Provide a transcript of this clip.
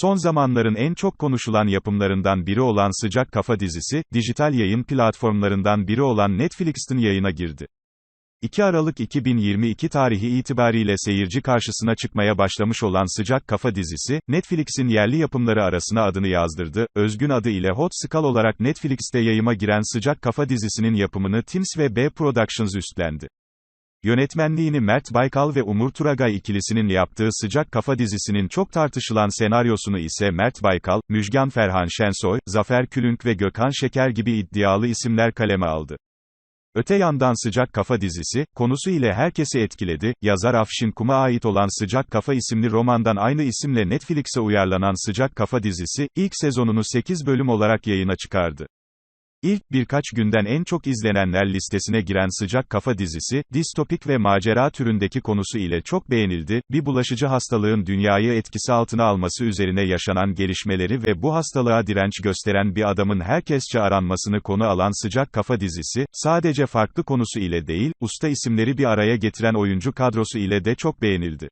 Son zamanların en çok konuşulan yapımlarından biri olan Sıcak Kafa dizisi, dijital yayın platformlarından biri olan Netflix'in yayına girdi. 2 Aralık 2022 tarihi itibariyle seyirci karşısına çıkmaya başlamış olan Sıcak Kafa dizisi, Netflix'in yerli yapımları arasına adını yazdırdı. Özgün adı ile Hot Skull olarak Netflix'te yayıma giren Sıcak Kafa dizisinin yapımını Teams ve B Productions üstlendi. Yönetmenliğini Mert Baykal ve Umur Turagay ikilisinin yaptığı Sıcak Kafa dizisinin çok tartışılan senaryosunu ise Mert Baykal, Müjgan Ferhan Şensoy, Zafer Külünk ve Gökhan Şeker gibi iddialı isimler kaleme aldı. Öte yandan Sıcak Kafa dizisi, konusu ile herkesi etkiledi. Yazar Afşin Kum'a ait olan Sıcak Kafa isimli romandan aynı isimle Netflix'e uyarlanan Sıcak Kafa dizisi, ilk sezonunu 8 bölüm olarak yayına çıkardı. İlk birkaç günden en çok izlenenler listesine giren Sıcak Kafa dizisi, distopik ve macera türündeki konusu ile çok beğenildi. Bir bulaşıcı hastalığın dünyayı etkisi altına alması üzerine yaşanan gelişmeleri ve bu hastalığa direnç gösteren bir adamın herkesçe aranmasını konu alan Sıcak Kafa dizisi, sadece farklı konusu ile değil, usta isimleri bir araya getiren oyuncu kadrosu ile de çok beğenildi.